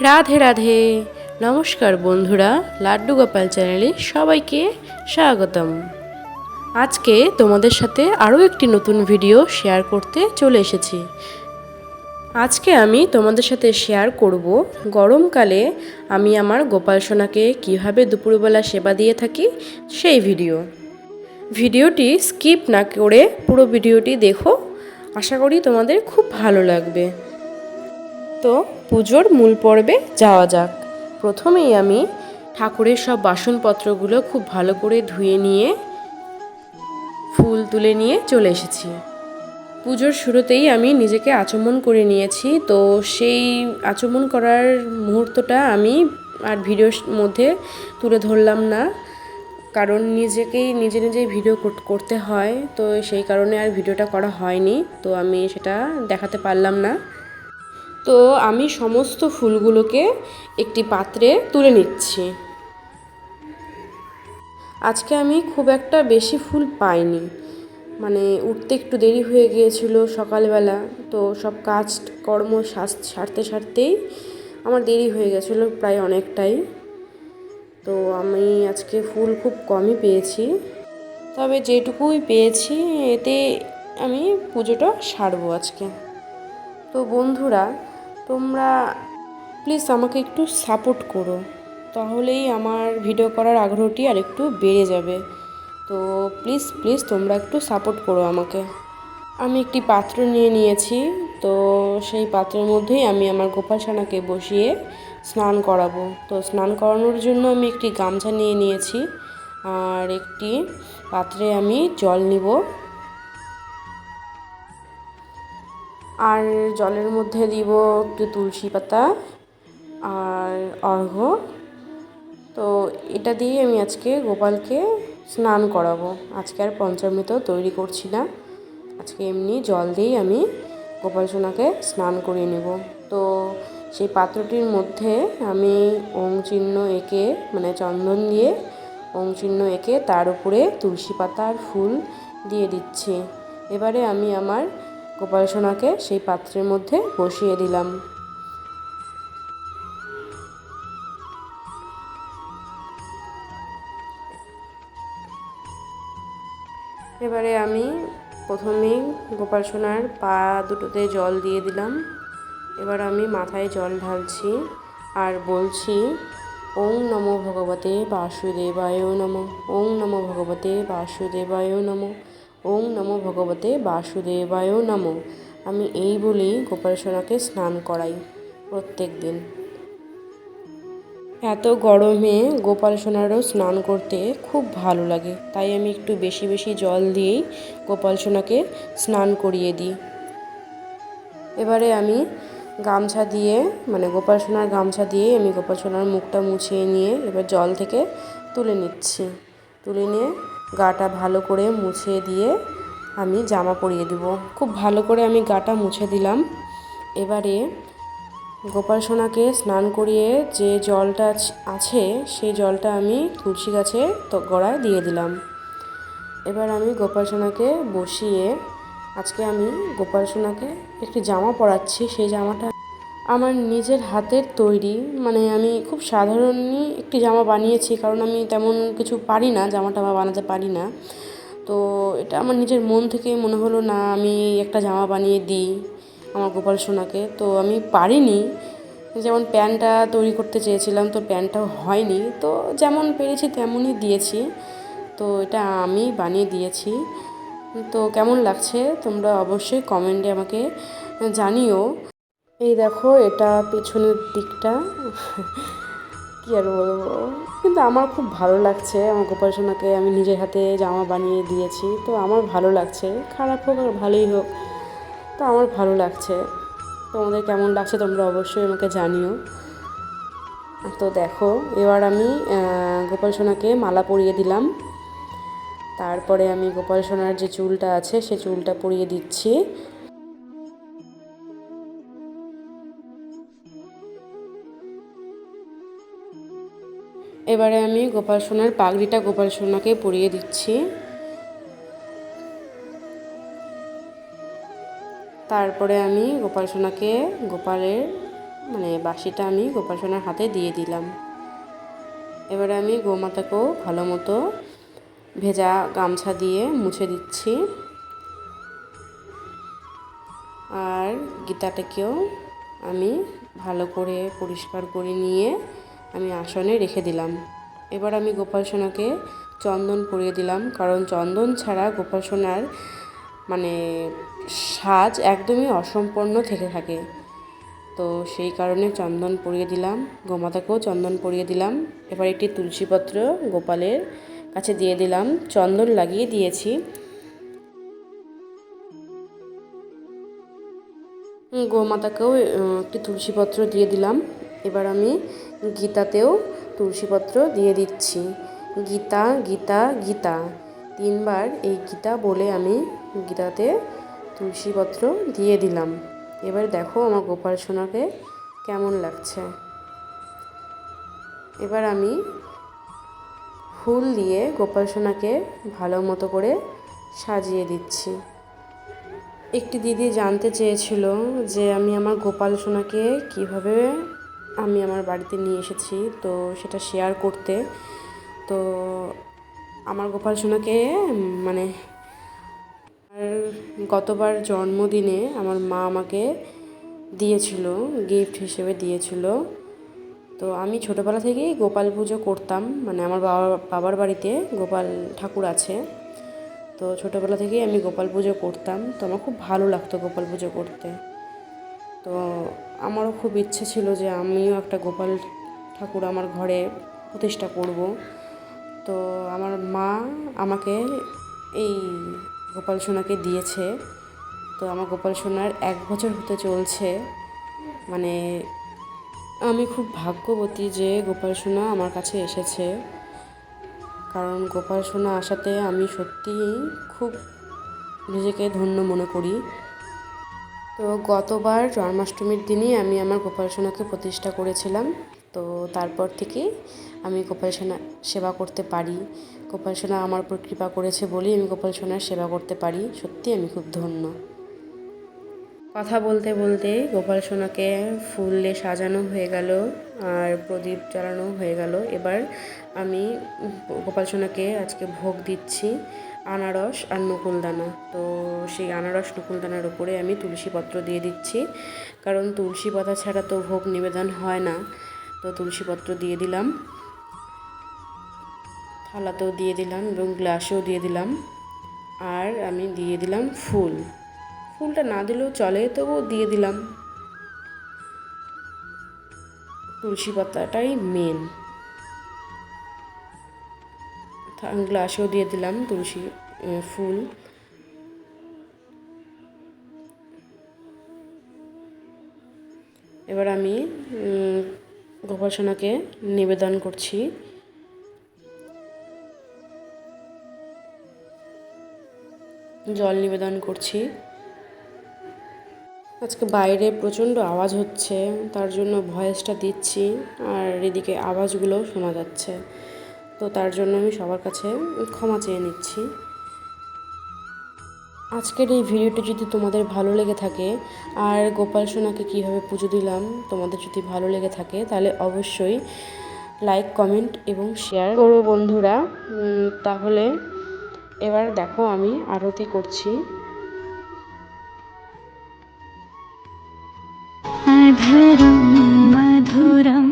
রাধে রাধে। নমস্কার বন্ধুরা, লাড্ডু গোপাল চ্যানেলে সবাইকে স্বাগতম। আজকে তোমাদের সাথে আরও একটি নতুন ভিডিও শেয়ার করতে চলে এসেছি। আজকে আমি তোমাদের সাথে শেয়ার করব, গরমকালে আমি আমার গোপাল সোনাকে কীভাবে দুপুরবেলা সেবা দিয়ে থাকি, সেই ভিডিও। ভিডিওটি স্কিপ না করে পুরো ভিডিওটি দেখো, আশা করি তোমাদের খুব ভালো লাগবে। তো পুজোর মূল পর্বে যাওয়া যাক। প্রথমেই আমি ঠাকুরের সব বাসনপত্রগুলো খুব ভালো করে ধুয়ে নিয়ে ফুল তুলে নিয়ে চলে এসেছি। পুজোর শুরুতেই আমি নিজেকে আচমন করে নিয়েছি, তো সেই আচমন করার মুহূর্তটা আমি আর ভিডিওর মধ্যে তুলে ধরলাম না। কারণ নিজেকেই নিজে নিজেই ভিডিও করতে হয়, তো সেই কারণে আর ভিডিওটা করা হয়নি, তো আমি সেটা দেখাতে পারলাম না। তো আমি সমস্ত ফুলগুলোকে একটি পাত্রে তুলে নিচ্ছি। আজকে আমি খুব একটা বেশি ফুল পাইনি। মানে উঠতে একটু দেরি হয়ে গিয়েছিল সকালবেলা, তো সব কাজ, কর্ম সারতে সারতেই আমার দেরি হয়ে গেছিল প্রায় অনেকটাই। তো আমি আজকে ফুল খুব কমই পেয়েছি। তবে যেটুকুই পেয়েছি, এতে আমি পুজোটা সারবো আজকে। তো বন্ধুরা তোমরা প্লিজ আমাকে একটু সাপোর্ট করো, তাহলেই আমার ভিডিও করার আগ্রহটি আর একটু বেড়ে যাবে। তো প্লিজ প্লিজ তোমরা একটু সাপোর্ট করো আমাকে। আমি একটি পাত্র নিয়ে নিয়েছি, তো সেই পাত্রের মধ্যেই আমি আমার গোপাল ছানাকে বসিয়ে স্নান করাবো। তো স্নান করানোর জন্য আমি একটি গামছা নিয়ে নিয়েছি, আর একটি পাত্রে আমি জল নিব। আর জলের মধ্যে দিব একটু তুলসী পাতা আর অর্ঘ। তো এটা দিয়ে আমি আজকে গোপালকে স্নান করাবো। আজকে আর পঞ্চামৃত তৈরি করছি না। আজকে এমনি জল দিয়েই আমি গোপাল সোনাকে স্নান করিয়ে নেব। তো সেই পাত্রটির মধ্যে আমি ওম চিহ্ন এঁকে মানে চন্দন দিয়ে ওম চিহ্ন এঁকে তার উপরে তুলসী পাতা আর ফুল দিয়ে দিচ্ছি। এবারে আমি আমার গোপাল সোনাকে সেই পাত্রের মধ্যে বসিয়ে দিলাম। এবারে আমি প্রথমেই গোপাল সোনার পা দুটোতে জল দিয়ে দিলাম। এবার আমি মাথায় জল ঢালছি আর বলছি, ওং নমো ভগবতে বাসুদেবায় নম, ওং নমো ভগবতে বাসুদেবায় নম। ওং নমো ভগবতে বাসুদেবায় নমো। আমি এই বলেই গোপাল সোনাকে স্নান করাই প্রত্যেক দিন। এত গরমে গোপাল সোনারও স্নান করতে খুব ভালো লাগে। তাই আমি একটু বেশি বেশি জল দিয়েই গোপাল সোনাকে স্নান করিয়ে দিই। এবারে আমি গামছা দিয়ে মানে গোপাল সোনার গামছা দিয়ে আমি গোপাল সোনার মুখটা মুছিয়ে নিয়ে এবার জল থেকে তুলে নিচ্ছি। তুলে নিয়ে গাটা ভালো করে মুছে দিয়ে আমি জামা পরিয়ে দেবো। খুব ভালো করে আমি গাটা মুছে দিলাম। এবারে গোপাল সোনাকে স্নান করিয়ে যে জলটা আছে সেই জলটা আমি তুলসী গাছে গড়ায় দিয়ে দিলাম। এবার আমি গোপাল সোনাকে বসিয়ে আজকে আমি গোপাল সোনাকে একটি জামা পরাচ্ছি। সেই জামাটা আমার নিজের হাতের তৈরি মানে আমি খুব সাধারণই একটি জামা বানিয়েছি, কারণ আমি তেমন কিছু পারি না জামা টামা বানাতে পারি না। তো এটা আমার নিজের মন থেকেই মনে হলো, না, আমি একটা জামা বানিয়ে দিই আমার গোপাল সোনাকে। তো আমি পারিনি, যেমন প্যান্টটা তৈরি করতে চেয়েছিলাম, তো প্যান্টটাও হয়নি। তো যেমন পেরেছি তেমনই দিয়েছি, তো এটা আমি বানিয়ে দিয়েছি। তো কেমন লাগছে তোমরা অবশ্যই কমেন্টে আমাকে জানিও। এই দেখো, এটা পেছনের দিকটা। কী আর বলব? কিন্তু আমার খুব ভালো লাগছে। আমার গোপাল সোনাকে আমি নিজের হাতে জামা বানিয়ে দিয়েছি। তো আমার ভালো লাগছে। খারাপ হোক আর ভালোই হোক, তো আমার ভালো লাগছে। তোমাদের কেমন লাগছে তোমরা অবশ্যই আমাকে জানিও। তো দেখো, এবার আমি গোপাল সোনাকে মালা পরিয়ে দিলাম। তারপরে আমি গোপাল সোনার যে চুলটা আছে, সে চুলটা পরিয়ে দিচ্ছি। এবারে আমি গোপাল সোনার পাগড়িটা গোপাল সোনাকে পরিয়ে দিচ্ছি। তারপরে আমি গোপাল সোনাকে গোপালের মানে বাসিটা আমি গোপাল সোনার হাতে দিয়ে দিলাম। এবারে আমি গোমাতাকেও ভালো মতো ভেজা গামছা দিয়ে মুছে দিচ্ছি। আর গীতাটাকেও আমি ভালো করে পরিষ্কার করে নিয়ে আমি আসনে রেখে দিলাম। এবার আমি গোপাল সোনাকে চন্দন পরিয়ে দিলাম, কারণ চন্দন ছাড়া গোপাল সোনার মানে সাজ একদমই অসম্পন্ন থেকে থাকে। তো সেই কারণে চন্দন পরিয়ে দিলাম, গোমাতাকেও চন্দন পরিয়ে দিলাম। এবার একটি তুলসীপত্র গোপালের কাছে দিয়ে দিলাম, চন্দন লাগিয়ে দিয়েছি। গোমাতাকেও একটি তুলসীপত্র দিয়ে দিলাম। এবার আমি গীতাতেও তুলসীপত্র দিয়ে দিচ্ছি। গীতা গীতা গীতা। তিনবার এই গীতা বলে আমি গীতাতে তুলসীপত্র দিয়ে দিলাম। এবার দেখো আমার গোপাল সোনাকে কেমন লাগছে। এবার আমি ফুল দিয়ে গোপাল সোনাকে ভালো মতো করে সাজিয়ে দিচ্ছি। একটি দিদি জানতে চেয়েছিল যে আমি আমার গোপাল সোনাকে কীভাবে আমি আমার বাড়িতে নিয়ে এসেছি, তো সেটা শেয়ার করতে। তো আমার গোপাল সোনাকে মানে গতবার জন্মদিনে আমার মা আমাকে দিয়েছিল গিফট হিসেবে দিয়েছিল। তো আমি ছোটোবেলা থেকেই গোপাল পুজো করতাম মানে আমার বাবা, বাবার বাড়িতে গোপাল ঠাকুর আছে। তো ছোটোবেলা থেকেই আমি গোপাল পুজো করতাম, তো আমার খুব ভালো লাগতো গোপাল পুজো করতে। তো আমারও খুব ইচ্ছে ছিল যে আমিও একটা গোপাল ঠাকুর আমার ঘরে প্রতিষ্ঠা করব। তো আমার মা আমাকে এই গোপাল সোনাকে দিয়েছে। তো আমার গোপাল সোনার এক বছর হতে চলছে। মানে আমি খুব ভাগ্যবতী যে গোপাল সোনা আমার কাছে এসেছে। কারণ গোপাল সোনা আসাতে আমি সত্যিই খুব নিজেকে ধন্য মনে করি। তো গতবার জন্মাষ্টমীর দিনই আমি আমার গোপাল সোনাকে প্রতিষ্ঠা করেছিলাম। তো তারপর থেকে আমি গোপাল সোনা সেবা করতে পারি। গোপাল সোনা আমার উপর কৃপা করেছে বলেই আমি গোপাল সোনার সেবা করতে পারি। সত্যি আমি খুব ধন্য। কথা বলতে বলতে গোপাল সোনাকে ফুল সাজানো হয়ে গেল আর প্রদীপ জ্বালানো হয়ে গেল। এবার আমি গোপাল সোনাকে আজকে ভোগ দিচ্ছি। আনারস আর নকুলদানা। তো সেই আনারস, নকুলদানার উপরে আমি তুলসী পত্র দিয়ে দিচ্ছি। কারণ তুলসী পাতা ছাড়া তো ভোগ নিবেদন হয় না। তো তুলসী পত্র দিয়ে দিলাম। থালাতেও দিয়ে দিলাম, এবং গ্লাসেও দিয়ে দিলাম। আর আমি দিয়ে দিলাম ফুল। ফুলটা না দিলেও চলে, তবুও দিয়ে দিলাম। তুলসী পাতাটাই মেন গ্লাসেও দিয়ে দিলাম তুলসী ফুল। এবার আমি গোপাল সোনাকে নিবেদন করছি। জল নিবেদন করছি। আজকে বাইরে প্রচণ্ড আওয়াজ হচ্ছে, তার জন্য ভয়েসটা দিচ্ছি, আর এদিকে আওয়াজগুলো শোনা যাচ্ছে। তো তার জন্য আমি সবার কাছে ক্ষমা চেয়ে নিচ্ছি। আজকের এই ভিডিওটি যদি তোমাদের ভালো লেগে থাকে, আর গোপাল সোনাকে কীভাবে পুজো দিলাম, তোমাদের যদি ভালো লেগে থাকে, তাহলে অবশ্যই লাইক, কমেন্ট এবং শেয়ার করো বন্ধুরা। তাহলে এবার দেখো আমি আরতি করছি। মধুরম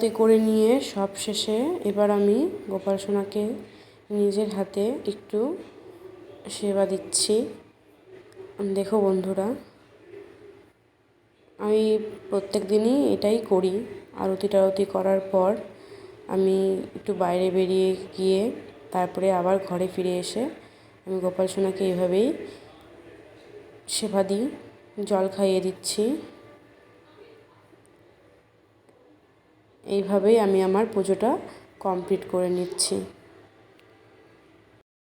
আরতি করে নিয়ে সব শেষে এবার আমি গোপাল সোনাকে নিজের হাতে একটু সেবা দিচ্ছি। দেখো বন্ধুরা, আমি প্রত্যেক দিনই এটাই করি। আরতি টারতি করার পর আমি একটু বাইরে বেরিয়ে গিয়ে তারপরে আবার ঘরে ফিরে এসে আমি গোপাল সোনাকে এইভাবেই সেবা দিই, জল খাইয়ে দিচ্ছি। এইভাবেই আমি আমার পুজোটা কমপ্লিট করে নিচ্ছি।